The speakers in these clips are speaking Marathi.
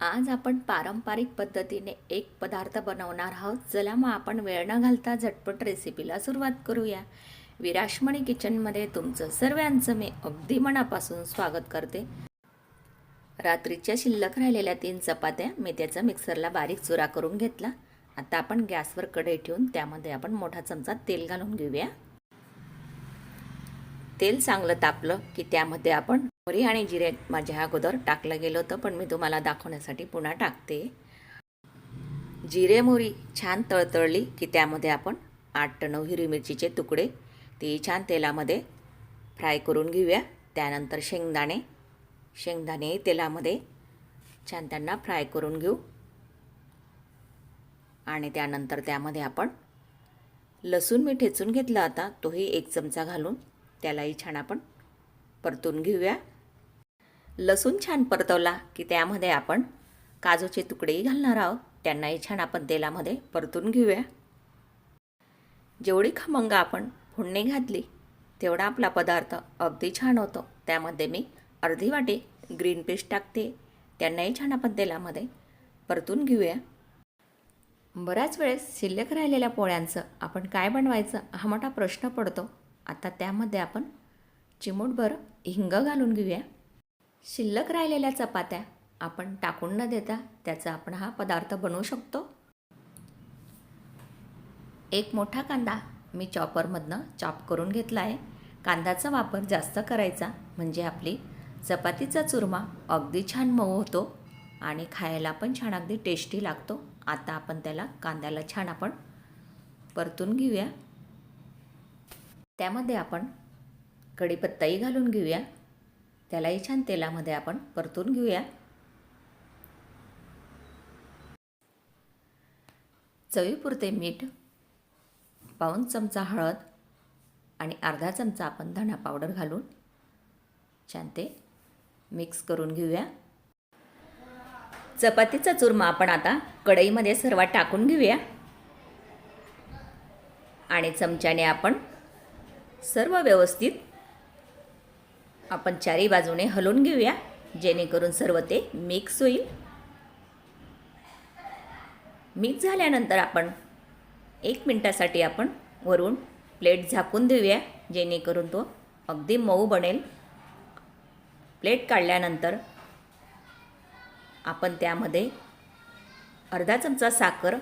आज आपण पारंपरिक पद्धतीने एक पदार्थ बनवणार आहोत. चला मग आपण वेळ न घालता झटपट रेसिपीला सुरुवात करूया. विराशमणी किचनमध्ये तुमचं सर्वांचं मी अगदी मनापासून स्वागत करते. रात्रीच्या शिल्लक राहिलेल्या तीन चपात्या मी त्याचा मिक्सरला बारीक चुरा करून घेतला. आता आपण गॅसवर कढई ठेवून त्यामध्ये आपण मोठा चमचा तेल घालून घेऊया. तेल चांगलं तापलं की त्यामध्ये आपण मोहरी आणि जिरे माझ्या अगोदर टाकलं गेलं होतं पण मी तुम्हाला दाखवण्यासाठी पुन्हा टाकते. जिरे मोहरी छान तळतळली की त्यामध्ये आपण आठ नऊ हिरवी मिरचीचे तुकडे ती छान तेलामध्ये फ्राय करून घेऊया. त्यानंतर शेंगदाणे शेंगदाणे तेलामध्ये छान त्यांना फ्राय करून घेऊ. आणि त्यानंतर त्यामध्ये आपण लसूण मी ठेचून घेतला होता तोही एक चमचा घालून त्यालाही छान आपण परतून घेऊया. लसूण छान परतवला की त्यामध्ये आपण काजूचे तुकडेही घालणार आहोत. त्यांनाही छान आपण तेलामध्ये परतून घेऊया. जेवढी खमंग आपण फोडणी घातली तेवढा आपला पदार्थ अगदी छान होतो. त्यामध्ये मी अर्धी वाटी ग्रीन पेस्ट टाकते. त्यांनाही छान आपण तेलामध्ये परतून घेऊया. बऱ्याच वेळेस शिल्लक राहिलेल्या पोळ्यांचं आपण काय बनवायचं हा मोठा प्रश्न पडतो. आता त्यामध्ये आपण चिमूटभर हिंग घालून घेऊया. शिल्लक राहिलेल्या चपात्या आपण टाकून न देता त्याचा आपण हा पदार्थ बनवू शकतो. एक मोठा कांदा मी चॉपरमधनं चॉप करून घेतला आहे. कांद्याचा वापर जास्त करायचा म्हणजे आपली चपातीचा चुरमा अगदी छान मऊ होतो आणि खायला पण छान अगदी टेस्टी लागतो. आता आपण त्याला कांद्याला छान आपण परतून घेऊया. त्यामध्ये आपण कढीपत्ताही घालून घेऊया. त्यालाही छान तेलामध्ये आपण परतून घेऊया. चवीपुरते मीठ पाऊन चमचा हळद आणि अर्धा चमचा आपण धणा पावडर घालून छान ते मिक्स करून घेऊया. चपातीचा चुरमा आपण आता कढईमध्ये सर्व टाकून घेऊया. आणि चमच्याने आपण सर्व व्यवस्थित आपण चारी बाजूने हलवून घेऊया जेणेकरून सर्व ते मिक्स होईल. मिक्स झाल्यानंतर आपण एक मिनटासाठी आपण वरून प्लेट झाकून देऊया जेणेकरून तो अगदी मऊ बनेल. प्लेट काढल्यानंतर आपण त्यामध्ये अर्धा चमचा साखर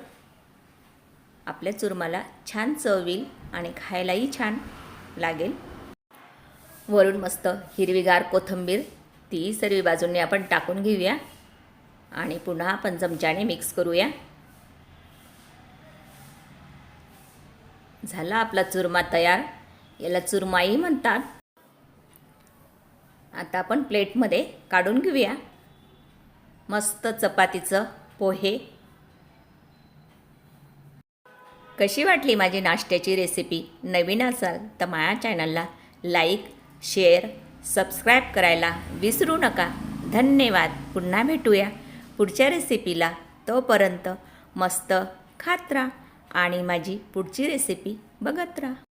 आपल्या चुरमाला छान चव येईल आणि खायलाही छान लागेल. वरून मस्त हिरवीगार कोथिंबीर ती सर्व बाजूंनी आपण टाकून घेऊया. आणि पुन्हा आपण चमच्याने मिक्स करूया. झाला आपला चुरमा तयार. याला चुरमाही म्हणतात. आता आपण प्लेटमध्ये काढून घेऊया. मस्त चपातीचं पोहे. कशी वाटली माझी नाश्त्याची रेसिपी? नवीन असाल तर माझ्या चॅनलला लाईक शेअर सबस्क्राईब करायला विसरू नका. धन्यवाद. पुन्हा भेटूया. पुढच्या रेसिपीला तोपर्यंत मस्त खात राहा आणि माझी पुढची रेसिपी बघत राहा.